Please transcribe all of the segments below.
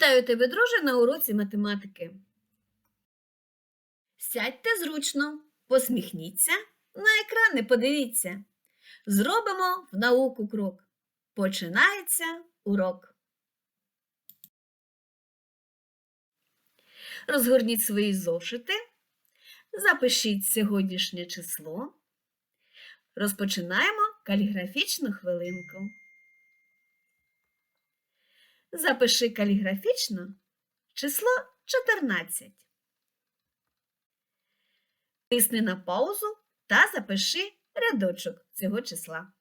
Вітаю тебе, друже, на уроці математики. Сядьте зручно, посміхніться, на екрани подивіться. Зробимо в науку крок. Починається урок. Розгорніть свої зошити, запишіть сьогоднішнє число. Розпочинаємо каліграфічну хвилинку. Запиши каліграфічно число 14. Тисни на паузу та запиши рядочок цього числа.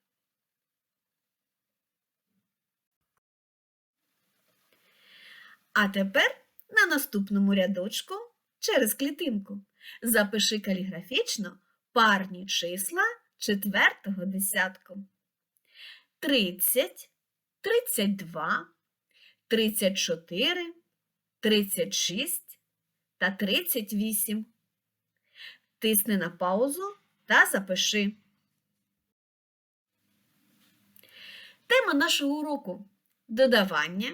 А тепер на наступному рядочку через клітинку запиши каліграфічно парні числа четвертого десятку. 30, 32, 34, 36 та 38. Тисни на паузу та запиши. Тема нашого уроку додавання,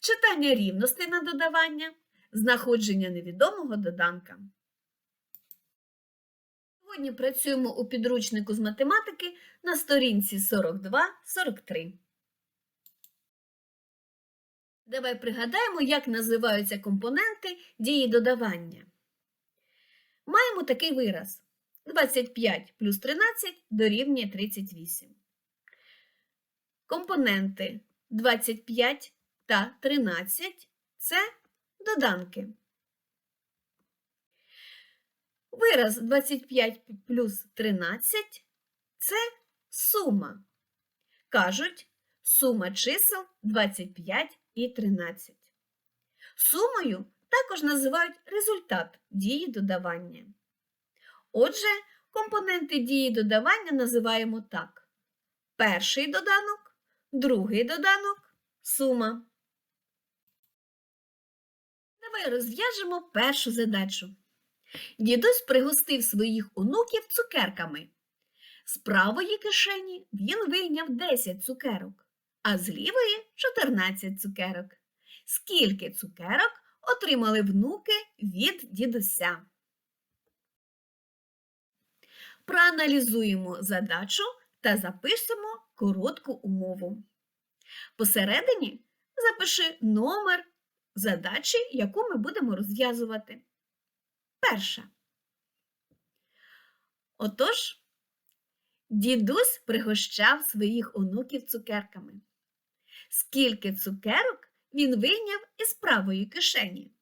читання рівностей на додавання, знаходження невідомого доданка. Сьогодні працюємо у підручнику з математики на сторінці 42-43. Давай пригадаємо, як називаються компоненти дії додавання. Маємо такий вираз. 25 плюс 13 дорівнює 38. Компоненти 25 та 13 це доданки. Вираз 25 плюс 13 це сума. Кажуть, сума чисел 25 і 13. Сумою також називають результат дії додавання. Отже, компоненти дії додавання називаємо так: перший доданок, другий доданок, сума. Давай розв'яжемо першу задачу. Дідусь пригостив своїх онуків цукерками. З правої кишені він вийняв 10 цукерок, а з лівої 14 цукерок. Скільки цукерок отримали внуки від дідуся? Проаналізуємо задачу та запишемо коротку умову. Посередині запиши номер задачі, яку ми будемо розв'язувати. Перша. Отож, дідусь пригощав своїх онуків цукерками. Скільки цукерок він вийняв із правої кишені?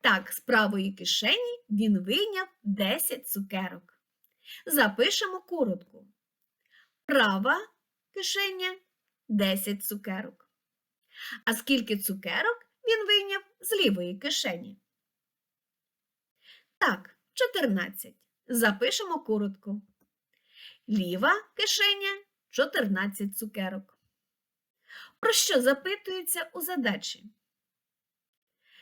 Так, з правої кишені він вийняв 10 цукерок. Запишемо коротко. Права кишеня 10 цукерок. А скільки цукерок він вийняв з лівої кишені? Так, 14. Запишемо коротко. Ліва кишеня 14 цукерок. Про що запитується у задачі?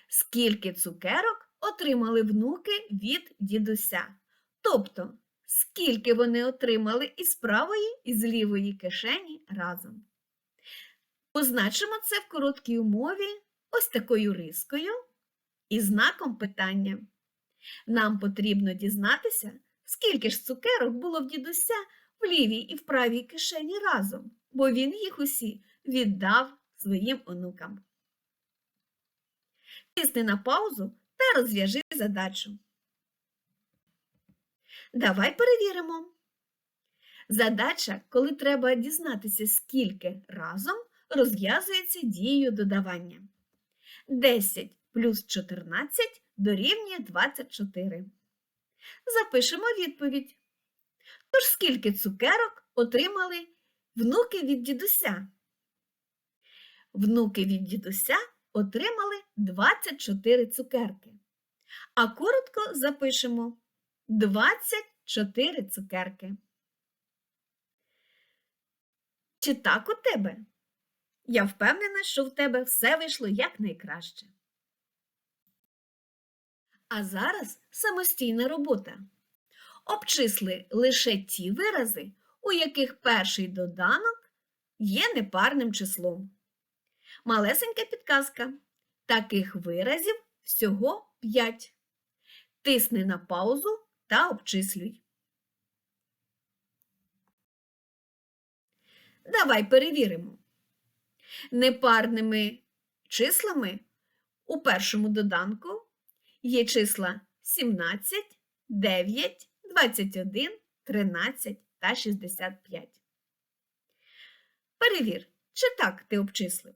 Скільки цукерок отримали внуки від дідуся? Тобто, скільки вони отримали із правої і з лівої кишені разом? Позначимо це в короткій умові ось такою рискою і знаком питання. Нам потрібно дізнатися, скільки ж цукерок було в дідуся в лівій і в правій кишені разом, бо він їх усі віддав своїм онукам. Тисни на паузу та розв'яжи задачу. Давай перевіримо. Задача, коли треба дізнатися, скільки разом розв'язується дією додавання. 10 плюс 14 дорівнює 24. Запишемо відповідь. Тож скільки цукерок отримали внуки від дідуся? Внуки від дідуся отримали 24 цукерки. А коротко запишемо 24 цукерки. Чи так у тебе? Я впевнена, що в тебе все вийшло якнайкраще. А зараз самостійна робота. Обчисли лише ті вирази, у яких перший доданок є непарним числом. Малесенька підказка. Таких виразів всього 5. Тисни на паузу та обчислюй. Давай перевіримо. Непарними числами у першому доданку є числа 17, 9, 21, 13 та 65. Перевір, чи так ти обчислив?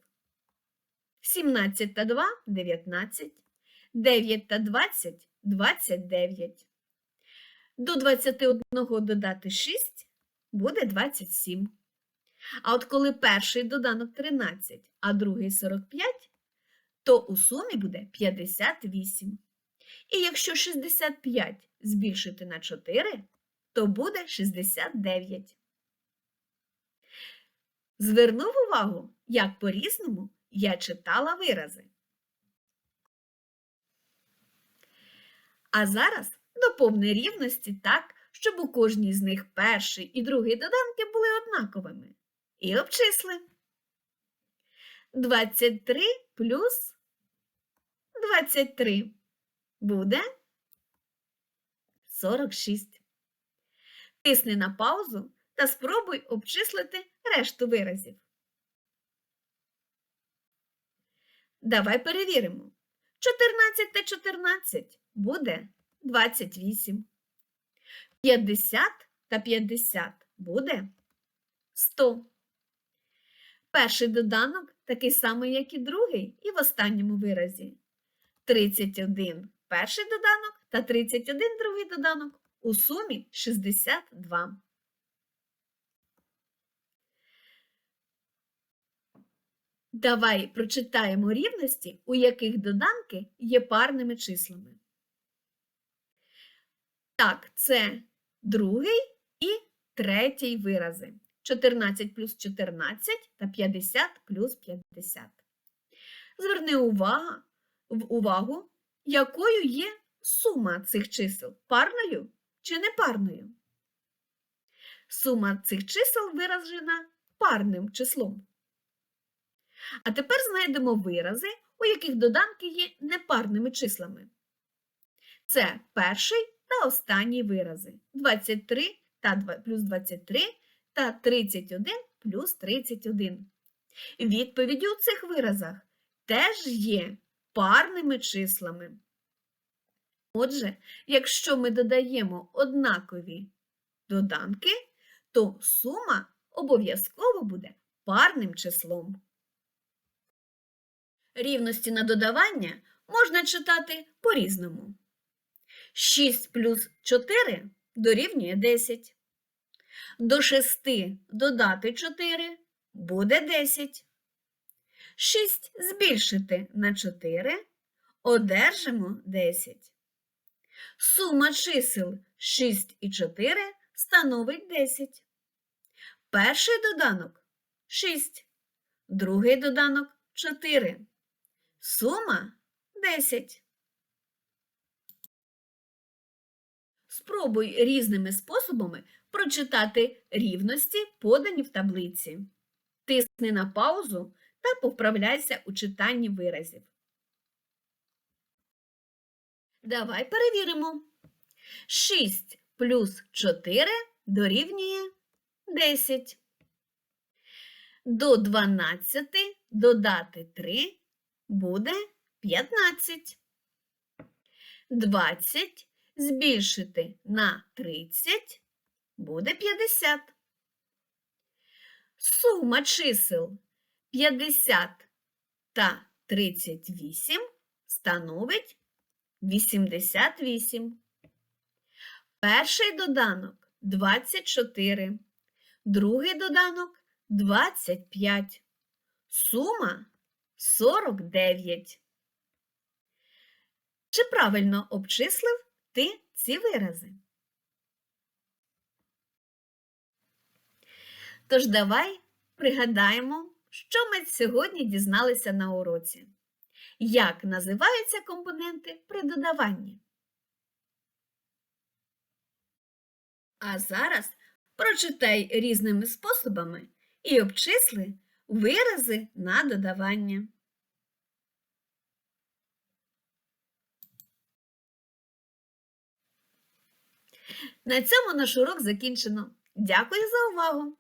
17 та 2 – 19, 9 та 20 – 29. До 21 додати 6 буде 27. А от коли перший доданок 13, а другий 45, то у сумі буде 58. І якщо 65 збільшити на 4, то буде 69. Звернув увагу, як по-різному я читала вирази. А зараз доповни рівності так, щоб у кожній з них перший і другий доданки були однаковими. І обчисли. 23 плюс 23 буде 46. Тисни на паузу та спробуй обчислити решту виразів. Давай перевіримо. 14 та 14 буде 28. 50 та 50 буде 100. Перший доданок такий самий, як і другий, і в останньому виразі. 31 перший доданок та 31 другий доданок у сумі 62. Давай прочитаємо рівності, у яких доданки є парними числами. Так, це другий і третій вирази. 14 плюс 14 та 50 плюс 50. Зверни увагу, увагу, якою є сума цих чисел парною чи непарною. Сума цих чисел виражена парним числом. А тепер знайдемо вирази, у яких доданки є непарними числами. Це перший та останній вирази 23 та 2 плюс 23 та 31 плюс 31. Відповіді у цих виразах теж є парними числами. Отже, якщо ми додаємо однакові доданки, то сума обов'язково буде парним числом. Рівності на додавання можна читати по-різному. 6 плюс 4 дорівнює 10. До 6 додати 4 буде 10. 6 збільшити на 4 одержимо 10. Сума чисел 6 і 4 становить 10. Перший доданок 6, другий доданок 4. Сума 10. Спробуй різними способами прочитати рівності, подані в таблиці. Тисни на паузу та поправляйся у читанні виразів. Давай перевіримо. 6 плюс 4 дорівнює 10. До 12 додати 3 буде 15. 20 збільшити на 30 буде 50. Сума чисел 50 та 38 становить 88. Перший доданок 24, другий доданок 25. Сума 49. Чи правильно обчислив ти ці вирази? Тож давай пригадаємо, що ми сьогодні дізналися на уроці. Як називаються компоненти при додаванні? А зараз прочитай різними способами і обчисли вирази на додавання. На цьому наш урок закінчено. Дякую за увагу!